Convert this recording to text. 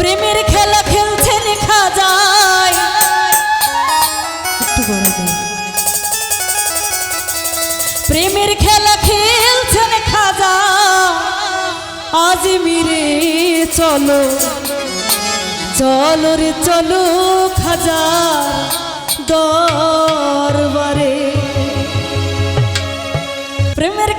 প্রেমের খেলা খেলছে দেখা যায়। প্রেমের খেলা খেলছে দেখা যায়। আজ মিরে চলো চলো রে চলো খাজা দরবারে। প্রেমের